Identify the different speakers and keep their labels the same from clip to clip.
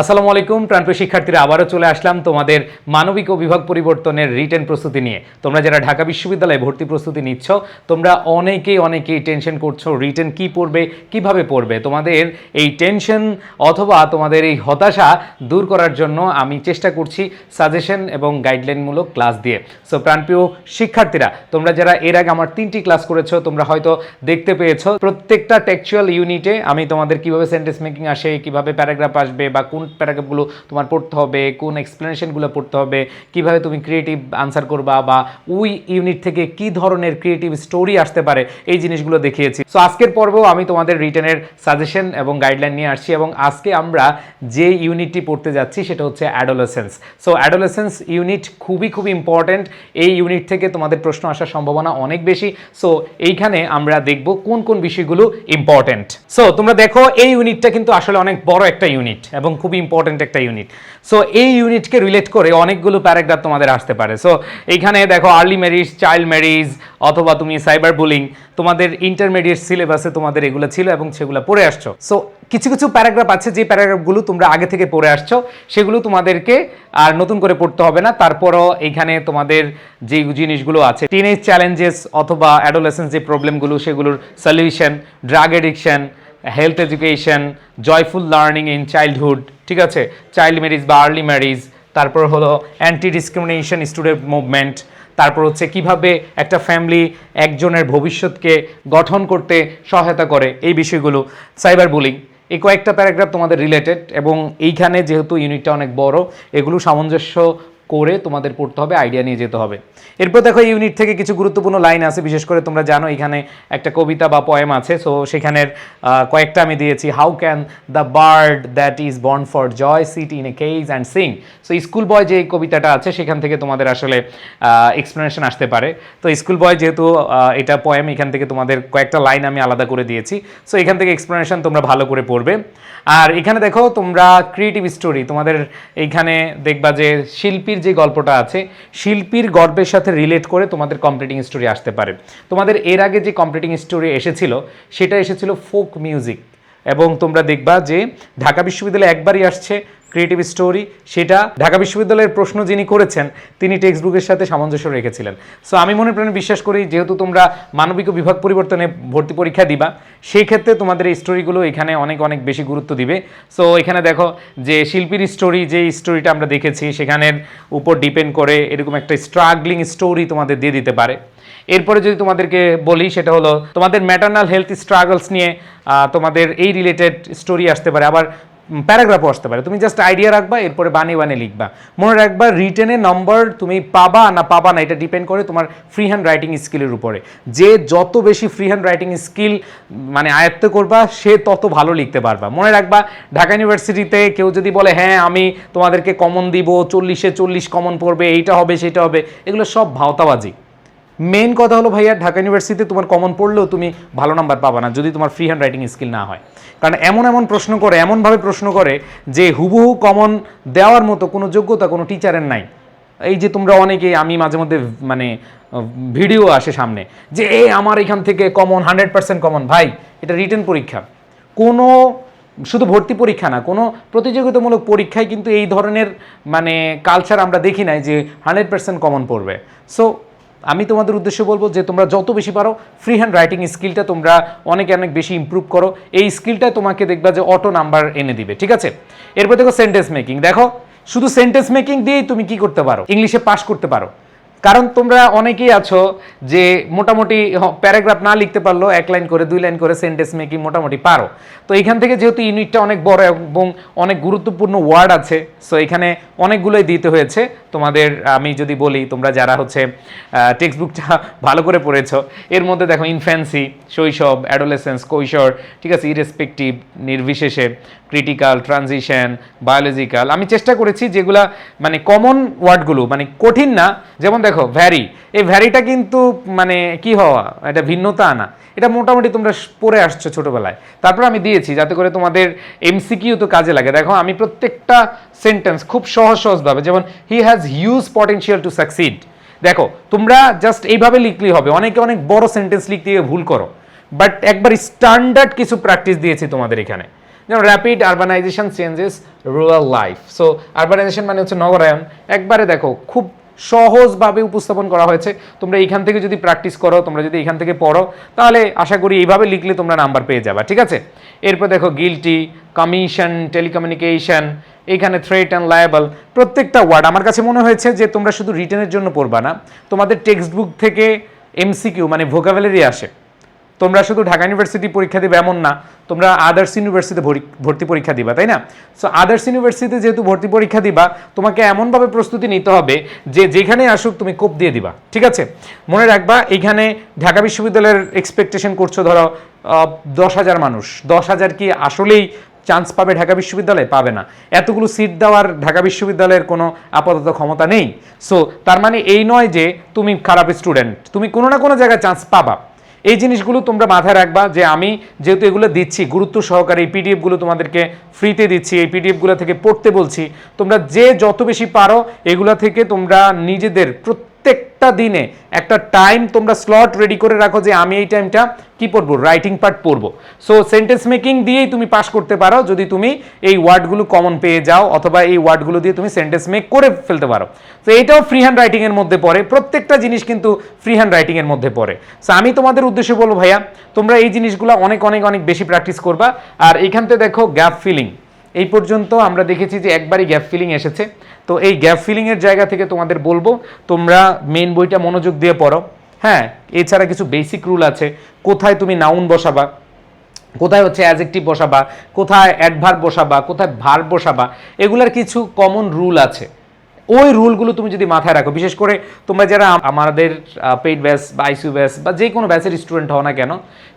Speaker 1: আসসালামু আলাইকুম, প্রাণপ্রিয় শিক্ষার্থীরা, আবারও চলে আসলাম তোমাদের মানবিক ও বিভাগ পরিবর্তনের রিটেন প্রস্তুতি নিয়ে। তোমরা যারা ঢাকা বিশ্ববিদ্যালয়ে ভর্তি প্রস্তুতি নিচ্ছ, তোমরা অনেকেই অনেকেই টেনশন করছ, রিটেন কি পড়বে, কীভাবে পড়বে? তোমাদের এই টেনশন অথবা তোমাদের এই হতাশা দূর করার জন্য আমি চেষ্টা করছি সাজেশন এবং গাইডলাইনমূলক ক্লাস দিয়ে। সো প্রাণপ্রিয় শিক্ষার্থীরা, তোমরা যারা এর আগে আমার তিনটি ক্লাস করেছ, তোমরা হয়তো দেখতে পেয়েছ, প্রত্যেকটা টেক্সচুয়াল ইউনিটে আমি তোমাদের কীভাবে সেন্টেন্স মেকিং আসে, কীভাবে প্যারাগ্রাফ আসবে বা কোন প্যারাগ্রাফগুলো তোমার পড়তে হবে, কোন এক্সপ্লেনেশনগুলো পড়তে হবে, কীভাবে তুমি ক্রিয়েটিভ আনসার করবা বা ওই ইউনিট থেকে কি ধরনের ক্রিয়েটিভ স্টোরি আসতে পারে, এই জিনিসগুলো দেখিয়েছি। সো আজকের পর্বেও আমি তোমাদের রিটেনের সাজেশন এবং গাইডলাইন নিয়ে আসছি এবং আজকে আমরা যে ইউনিটটি পড়তে যাচ্ছি সেটা হচ্ছে অ্যাডোলেসেন্স সো অ্যাডোলেসেন্স ইউনিট খুবই খুবই ইম্পর্ট্যান্ট এই ইউনিট থেকে তোমাদের প্রশ্ন আসার সম্ভাবনা অনেক বেশি। সো এইখানে আমরা দেখব কোন কোন বিষয়গুলো ইম্পর্ট্যান্ট সো তোমরা দেখো এই ইউনিটটা কিন্তু আসলে অনেক বড় একটা ইউনিট এবং খুবই ইম্পর্ট্যান্ট একটা ইউনিট সো এই ইউনিটকে রিলেট করে অনেকগুলো প্যারাগ্রাফ তোমাদের আসতে পারে। সো এইখানে দেখো আর্লি ম্যারিজ চাইল্ড ম্যারিজ অথবা তুমি সাইবার বুলিং তোমাদের ইন্টারমিডিয়েট সিলেবাসে তোমাদের এগুলো ছিল এবং সেগুলো পড়ে আসছো। সো কিছু কিছু প্যারাগ্রাফ আছে যে প্যারাগ্রাফগুলো তোমরা আগে থেকে পড়ে আসছো, সেগুলো তোমাদেরকে আর নতুন করে পড়তে হবে না। তারপরও এখানে তোমাদের যে জিনিসগুলো আছে টিনেজ চ্যালেঞ্জেস অথবা অ্যাডোলেসেন্স যে প্রবলেমগুলো সেগুলোর solution drug addiction health education joyful learning in childhood ঠিক আছে? চাইল্ড ম্যারিজ বা আর্লি ম্যারিজ তারপর হলো অ্যান্টি ডিসক্রিমিনেশন স্টুডেন্ট মুভমেন্ট তারপর হচ্ছে কীভাবে একটা ফ্যামিলি একজনের ভবিষ্যৎকে গঠন করতে সহায়তা করে, এই বিষয়গুলো। সাইবার বুলিং এই কয়েকটা প্যারাগ্রাফ তোমাদের রিলেটেড এবং এইখানে যেহেতু ইউনিটটা অনেক বড়, এগুলো সামঞ্জস্য করে তোমাদের পড়তে হবে আইডিয়া নিয়ে যেতে হবে। এরপর দেখো, এই ইউনিট থেকে কিছু গুরুত্বপূর্ণ লাইন আছে, বিশেষ করে তোমরা জানো, এখানে একটা কবিতা বা পয়েম আছে। সো সেখানের কয়েকটা আমি দিয়েছি। How can the bird that is born for joy sit in a cage and sing so school boy যে কবিতাটা আছে, সেখান থেকে তোমাদের আসলে এক্সপ্লেনেশন আসতে পারে। তো স্কুল বয় যেহেতু এটা পয়েম এখান থেকে তোমাদের কয়েকটা লাইন আমি আলাদা করে দিয়েছি। সো এখান থেকে এক্সপ্লেনেশন তোমরা ভালো করে পড়বে। আর এখানে দেখো, তোমরা ক্রিয়েটিভ স্টোরি তোমাদের এইখানে দেখবা যে শিল্পীর যে গল্পটা আছে, শিল্পীর গর্বের সাথে রিলেট করে তোমাদের কমপ্লিটিং স্টোরি আসতে পারে। তোমাদের এর আগে যে কমপ্লিটিং স্টোরি এসেছিল, সেটা এসেছিল ফোক মিউজিক এবং তোমরা দেখবা যে ঢাকা বিশ্ববিদ্যালয়ে একবারই আসছে ক্রিয়েটিভ স্টোরি, সেটা ঢাকা বিশ্ববিদ্যালয়ের প্রশ্ন যিনি করেছেন, তিনি টেক্সট বুকের সাথে সামঞ্জস্য রেখেছিলেন। সো আমি মনে প্রাণে বিশ্বাস করি, যেহেতু তোমরা মানবিক বিভাগ পরিবর্তনে ভর্তি পরীক্ষা দিবা, সেই ক্ষেত্রে তোমাদের এই স্টোরিগুলো এখানে অনেক অনেক বেশি গুরুত্ব দিবে। সো এখানে দেখো যে শিল্পীর স্টোরি যে স্টোরিটা আমরা দেখেছি, সেখানের উপর ডিপেন্ড করে এরকম একটা স্ট্রাগলিং স্টোরি তোমাদের দিয়ে দিতে পারে। এরপরে যদি তোমাদেরকে বলি, সেটা হলো তোমাদের ম্যাটার্নাল হেলথ স্ট্রাগলস নিয়ে তোমাদের এই রিলেটেড স্টোরি আসতে পারে। আবার প্যারাগ্রাফও আসতে পারে। তুমি জাস্ট আইডিয়া রাখবা, এরপরে বানিয়ে বানিয়ে লিখবা। মনে রাখবা রিটেনের নম্বর তুমি পাবা না পাবা না, এটা ডিপেন্ড করে তোমার ফ্রি হ্যান্ড রাইটিং স্কিলের উপরে। যে যত বেশি ফ্রি হ্যান্ড রাইটিং স্কিল মানে আয়ত্ত করবা, সে তত ভালো লিখতে পারবা। মনে রাখবা, ঢাকা ইউনিভার্সিটিতে কেউ যদি বলে হ্যাঁ আমি তোমাদেরকে কমন দিব, চল্লিশে চল্লিশ কমন পড়বে, এইটা হবে, সেটা হবে, এগুলো সব ভাওতাবাজি। মেন কথা হলো ভাইয়া, ঢাকা ইউনিভার্সিটিতে তোমার কমন পড়লেও তুমি ভালো নাম্বার পাবা না, যদি তোমার ফ্রি হ্যান্ড রাইটিং স্কিল না হয়। কারণ এমন এমন প্রশ্ন করে, এমনভাবে প্রশ্ন করে যে হুবহু কমন দেওয়ার মতো কোনো যোগ্যতা কোনো টিচারের নাই। এই যে তোমরা অনেকেই আমি মাঝে মধ্যে মানে ভিডিও আসে সামনে যে, এ, আমার এখান থেকে কমন হান্ড্রেড পার্সেন্ট কমন ভাই, এটা রিটেন পরীক্ষা। কোনো, শুধু ভর্তি পরীক্ষা না, কোনো প্রতিযোগিতামূলক পরীক্ষায় কিন্তু এই ধরনের মানে কালচার আমরা দেখি নাই যে হান্ড্রেড পার্সেন্ট কমন পড়বে। সো আমি তোমাদের উদ্দেশ্যে বলব যে তোমরা যত বেশি পারো ফ্রি হ্যান্ড রাইটিং স্কিলটা তোমরা অনেক অনেক বেশি ইম্প্রুভ করো। এই স্কিলটা তোমাকে দেখবা যে অটো নাম্বার এনে দিবে, ঠিক আছে? এরপর দেখো সেন্টেন্স মেকিং দেখো, শুধু সেন্টেন্স মেকিং দিয়েই তুমি কি করতে পারো? ইংলিশে পাস করতে পারো। কারণ তোমরা অনেকেই আছো যে মোটামুটি প্যারাগ্রাফ না লিখতে পারল এক লাইন করে, দুই লাইন করে সেন্টেন্স মেকিং মোটামুটি পারো। তো এখান থেকে যেহেতু ইউনিটটা অনেক বড় এবং অনেক গুরুত্বপূর্ণ ওয়ার্ড আছে সো এখানে অনেকগুলোই দিতে হয়েছে। তোমাদের আমি যদি বলি, তোমরা যারা হচ্ছে টেক্সট বুকটা ভালো করে পড়েছো, এর মধ্যে দেখো ইনফ্যান্সি শৈশব অ্যাডোলেসেন্স কৈশোর, ঠিক আছে ইরেসপেক্টিভ নির্বিশেষে। ক্রিটিক্যাল ট্রানজিশন বায়োলজিক্যাল আমি চেষ্টা করেছি যেগুলা মানে কমন ওয়ার্ডগুলো মানে কঠিন না, যেমন দেখো, ভ্যারি। এই ভ্যারিটা কিন্তু মানে কি হওয়া? এটা ভিন্নতা আনা। এটা মোটামুটি তোমরা পড়ে আসছো ছোটবেলায়। তারপর আমি দিয়েছি যাতে করে তোমাদের এমসিকিউ তো কাজে লাগে। দেখো, আমি প্রত্যেকটা সেন্টেন্স খুব সহজ সহজভাবে, যেমন he has huge potential to succeed দেখো, তোমরা জাস্ট এইভাবে লিখলেই হবে। অনেকে অনেক বড় সেন্টেন্স লিখতে গিয়ে ভুল করো। বাট একবার স্ট্যান্ডার্ড কিছু প্র্যাকটিস দিয়েছি তোমাদের এখানে। যেমন rapid urbanisation changes rural life so urbanisation মানে হচ্ছে নগরায়ন একবারে দেখো, খুব সহজভাবে উপস্থাপন করা হয়েছে। তোমরা এইখান থেকে যদি প্র্যাকটিস করো, তোমরা যদি এখান থেকে পড়ো, তাহলে আশা করি এইভাবে লিখলে তোমরা নাম্বার পেয়ে যাবে, ঠিক আছে? এরপর দেখো গিলটি কমিশন টেলিকমিউনিকেশন এইখানে থ্রেট অ্যান্ড লায়াবল প্রত্যেকটা ওয়ার্ড আমার কাছে মনে হয়েছে যে তোমরা শুধু রিটেনের জন্য পড়বা না, তোমাদের টেক্সট বুক থেকে এমসিকিউ মানে ভোকাবুলারি আসে। তোমরা শুধু ঢাকা ইউনিভার্সিটি পরীক্ষা দিবে এমন না, তোমরা আদার্স ইউনিভার্সিটিতে ভর্তি পরীক্ষা দিবা, তাই না? সো আদার্স ইউনিভার্সিটিতে যেহেতু ভর্তি পরীক্ষা দিবা, তোমাকে এমনভাবে প্রস্তুতি নিতে হবে যে যেখানে আসুক তুমি কোপ দিয়ে দিবা, ঠিক আছে? মনে রাখবা, এখানে ঢাকা বিশ্ববিদ্যালয়ের এক্সপেকটেশন করছ, ধরো দশ হাজার মানুষ। দশ হাজার কি আসলেই চান্স পাবে ঢাকা বিশ্ববিদ্যালয়ে? পাবে না। এতগুলো সিট দেওয়ার ঢাকা বিশ্ববিদ্যালয়ের কোনো আপাতত ক্ষমতা নেই। সো তার মানে এই নয় যে তুমি খারাপ স্টুডেন্ট তুমি কোনো না কোনো জায়গায় চান্স পাবা। এই জিনিসগুলো তোমরা মাথায় রাখবা যে আমি যেহেতু এগুলো দিচ্ছি, গুরুত্ব সহকারে এই পিডিএফগুলো তোমাদেরকে ফ্রিতে দিচ্ছি, এই পিডিএফগুলো থেকে পড়তে বলছি, তোমরা যে যত বেশি পারো এগুলো থেকে তোমরা নিজেদের প্রত্যেকটা দিনে একটা টাইম তোমরা স্লট রেডি করে রাখো যে আমি এই টাইমটা কি পড়ব? রাইটিং পার্ট পড়ব। সো সেন্টেন্স মেকিং দিয়েই তুমি পাস করতে পারো যদি তুমি এই ওয়ার্ডগুলো কমন পেয়ে যাও অথবা এই ওয়ার্ডগুলো দিয়ে তুমি সেন্টেন্স মেক করে ফেলতে পারো। তো এটাও ফ্রি হ্যান্ড রাইটিং এর মধ্যে পড়ে। প্রত্যেকটা জিনিস কিন্তু ফ্রি হ্যান্ড রাইটিং এর মধ্যে পড়ে। সো আমি তোমাদের উদ্দেশ্যে বলব ভাইয়া, তোমরা এই জিনিসগুলো অনেক অনেক অনেক বেশি প্র্যাকটিস করবা। আর এইখানতে দেখো গ্যাপ ফিলিং এই পর্যন্ত আমরা দেখেছি যে একবারই গ্যাপ ফিলিং এসেছে। তো এই গ্যাপ ফিলিংয়ের জায়গা থেকে তোমাদের বলব, তোমরা মেন বইটা মনোযোগ দিয়ে পড়ো। হ্যাঁ এছাড়া কিছু বেসিক রুল আছে। কোথায় তুমি নাউন বসাবা? কোথায় হচ্ছে অ্যাজেক্টিভ বসাবা? কোথায় অ্যাডভার্ব বসাবা? কোথায় ভার বসাবা? এগুলার কিছু কমন রুল আছে। ওই রুলগুলো তুমি যদি মাথায় রাখো, বিশেষ করে তোমরা যারা আমাদের পেইড ব্যাস বা আইসিউ ব্যাস বা যে কোনো ব্যাচের স্টুডেন্ট হও না কেন,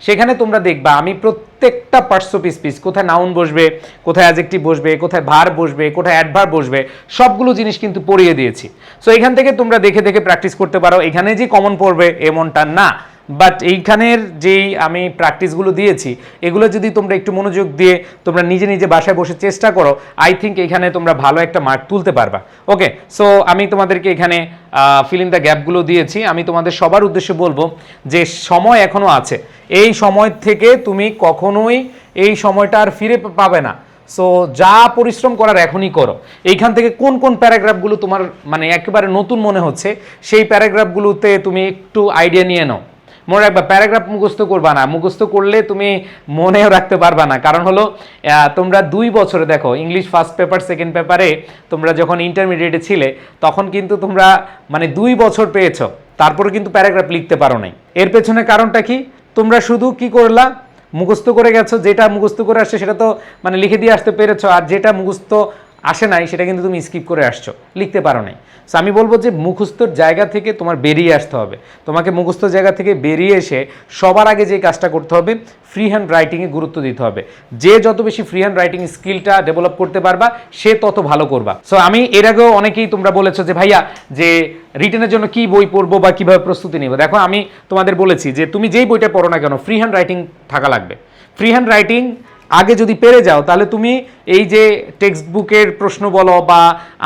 Speaker 1: সেখানে তোমরা দেখবা আমি প্রত্যেকটা পার্টস পিস পিস কোথায় নাউন বসবে, কোথায় অ্যাজেক্টিভ বসবে, কোথায় ভার বসবে, কোথায় অ্যাডভার বসবে, সবগুলো জিনিস কিন্তু পড়িয়ে দিয়েছি। সো এখান থেকে তোমরা দেখে দেখে প্র্যাকটিস করতে পারো। এখানে যে কমন পড়বে, এমনটা না। বাট এইখানের যেই আমি প্র্যাকটিসগুলো দিয়েছি, এগুলো যদি তোমরা একটু মনোযোগ দিয়ে তোমরা নিজে নিজে বাসায় বসে চেষ্টা করো আই থিঙ্ক এখানে তোমরা ভালো একটা মার্ক তুলতে পারবা। ওকে সো আমি তোমাদেরকে এখানে ফিল দ্য গ্যাপগুলো দিয়েছি। আমি তোমাদের সবার উদ্দেশ্যে বলব যে সময় এখনও আছে। এই সময় থেকে তুমি কখনোই এই সময়টা আর ফিরে পাবে না। সো যা পরিশ্রম করার এখনই করো। এইখান থেকে কোন কোন প্যারাগ্রাফগুলো তোমার মানে একেবারে নতুন মনে হচ্ছে, সেই প্যারাগ্রাফগুলোতে তুমি একটু আইডিয়া নিয়ে নাও। মনে রাখবা প্যারাগ্রাফ মুখস্থ করবা না। মুখস্থ করলে তুমি মনেও রাখতে পারবা না। কারণ হলো তোমরা দুই বছরে দেখো ইংলিশ ফার্স্ট পেপার সেকেন্ড পেপারে তোমরা যখন ইন্টারমিডিয়েটে ছিলে, তখন কিন্তু তোমরা মানে দুই বছর পেয়েছ। তারপরে কিন্তু প্যারাগ্রাফ লিখতে পারো নাই। এর পেছনে কারণটা কি? তোমরা শুধু কি করলা? মুখস্থ করে গেছো, যেটা মুখস্থ করে আসছে সেটা তো মানে লিখে দিয়ে আসতে পেরেছ। আর যেটা মুখস্থ আসে নাই, সেটা কিন্তু তুমি স্কিপ করে আসছো, লিখতে পারো নাই। সো আমি বলব যে মুখস্থর জায়গা থেকে তোমার বেরিয়ে আসতে হবে। তোমাকে মুখস্থ জায়গা থেকে বেরিয়ে এসে সবার আগে যে কাজটা করতে হবে ফ্রি হ্যান্ড রাইটিংয়ে গুরুত্ব দিতে হবে। যে যত বেশি ফ্রি হ্যান্ড রাইটিং স্কিলটা ডেভেলপ করতে পারবা, সে তত ভালো করবা। সো আমি এর আগেও অনেকেই তোমরা বলেছ যে, ভাইয়া, যে রিটেনের জন্য কি বই পড়ব বা কীভাবে প্রস্তুতি নিব? দেখো, আমি তোমাদের বলেছি যে, তুমি যেই বইটা পড়ো না কেন ফ্রি হ্যান্ড রাইটিং থাকা লাগবে। ফ্রি হ্যান্ড রাইটিং আগে যদি পেরে যাও, তাহলে তুমি এই যে টেক্সট বুকের প্রশ্ন বলো বা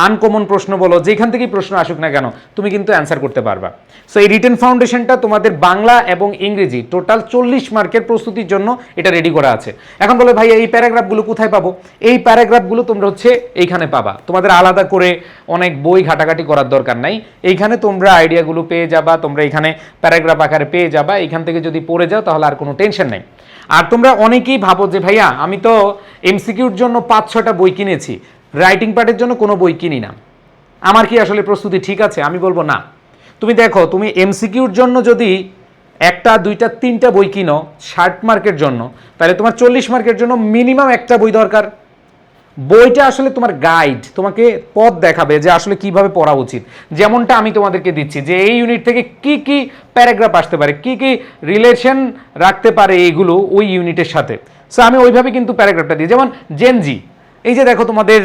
Speaker 1: আনকমন প্রশ্ন বলো, যেখান থেকেই প্রশ্ন আসুক না কেন, তুমি কিন্তু অ্যান্সার করতে পারবা। সো এই রিটেন ফাউন্ডেশনটা তোমাদের বাংলা এবং ইংরেজি টোটাল চল্লিশ মার্কের প্রস্তুতির জন্য এটা রেডি করা আছে। এখন বলে ভাই, এই প্যারাগ্রাফগুলো কোথায় পাবো? এই প্যারাগ্রাফগুলো তোমরা হচ্ছে এইখানে পাবা। তোমাদের আলাদা করে অনেক বই ঘাটাঘাটি করার দরকার নাই। এইখানে তোমরা আইডিয়াগুলো পেয়ে যাবা, তোমরা এখানে প্যারাগ্রাফ আকারে পেয়ে যাবা। এইখান থেকে যদি পড়ে যাও, তাহলে আর কোনো টেনশন নেই। আর তোমরা অনেকেই ভাবো যে, ভাইয়া, আমি তো এমসিকিউর জন্য পাঁচ ছটা বই কিনেছি। রাইটিং পার্টের জন্য কোনো বই কিনি না। আমার কি আসলে প্রস্তুতি ঠিক আছে? আমি বলব না। তুমি দেখো, তুমি এমসিকিউর জন্য যদি একটা, দুইটা, তিনটা বই কিনো ষাট মার্কের জন্য, তাহলে তোমার চল্লিশ মার্কের জন্য মিনিমাম একটা বই দরকার। বইটা আসলে তোমার গাইড তোমাকে পথ দেখাবে যে আসলে কীভাবে পড়া উচিত। যেমনটা আমি তোমাদেরকে দিচ্ছি যে এই ইউনিট থেকে কি কি প্যারাগ্রাফ আসতে পারে, কি কি রিলেশন রাখতে পারে এইগুলো ওই ইউনিটের সাথে। সো আমি ওইভাবে কিন্তু প্যারাগ্রাফটা দিই। যেমন জেনজি এই যে দেখো তোমাদের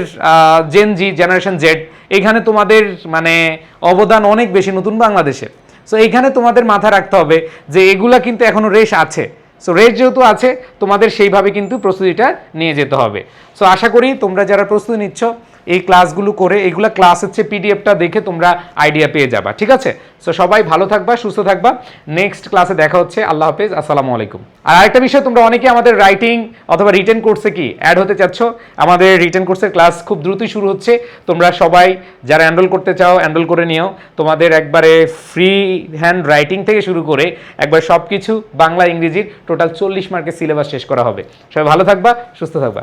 Speaker 1: জেনজি জেনারেশন জেড এখানে তোমাদের মানে অবদান অনেক বেশি নতুন বাংলাদেশে। সো এইখানে তোমাদের মাথা রাখতে হবে যে এগুলা কিন্তু এখনও রেশ আছে। সো রেস যেহেতু আছে, তোমাদের সেইভাবে কিন্তু প্রস্তুতিটা নিয়ে যেতে হবে। সো আশা করি তোমরা যারা প্রস্তুতি নিচ্ছ এই ক্লাসগুলো করে, এগুলো ক্লাস হচ্ছে পিডিএফটা দেখে তোমরা আইডিয়া পেয়ে যাবা, ঠিক আছে? সো সবাই ভালো থাকবা, সুস্থ থাকবা। নেক্সট ক্লাসে দেখা হচ্ছে, আল্লাহ হাফেজ, আসসালামু আলাইকুম। আর আরেকটা বিষয়, তোমরা অনেকে আমাদের রাইটিং অথবা রিটেন কোর্সে কি অ্যাড হতে চাচ্ছ? আমাদের রিটেন কোর্সের ক্লাস খুব দ্রুতই শুরু হচ্ছে। তোমরা সবাই যারা এনরোল করতে চাও এনরোল করে নিও। তোমাদের একবারে ফ্রি হ্যান্ড রাইটিং থেকে শুরু করে একবার সব কিছু বাংলা, ইংরেজির টোটাল চল্লিশ মার্কের সিলেবাস শেষ করা হবে। সবাই ভালো থাকবা, সুস্থ থাকবা।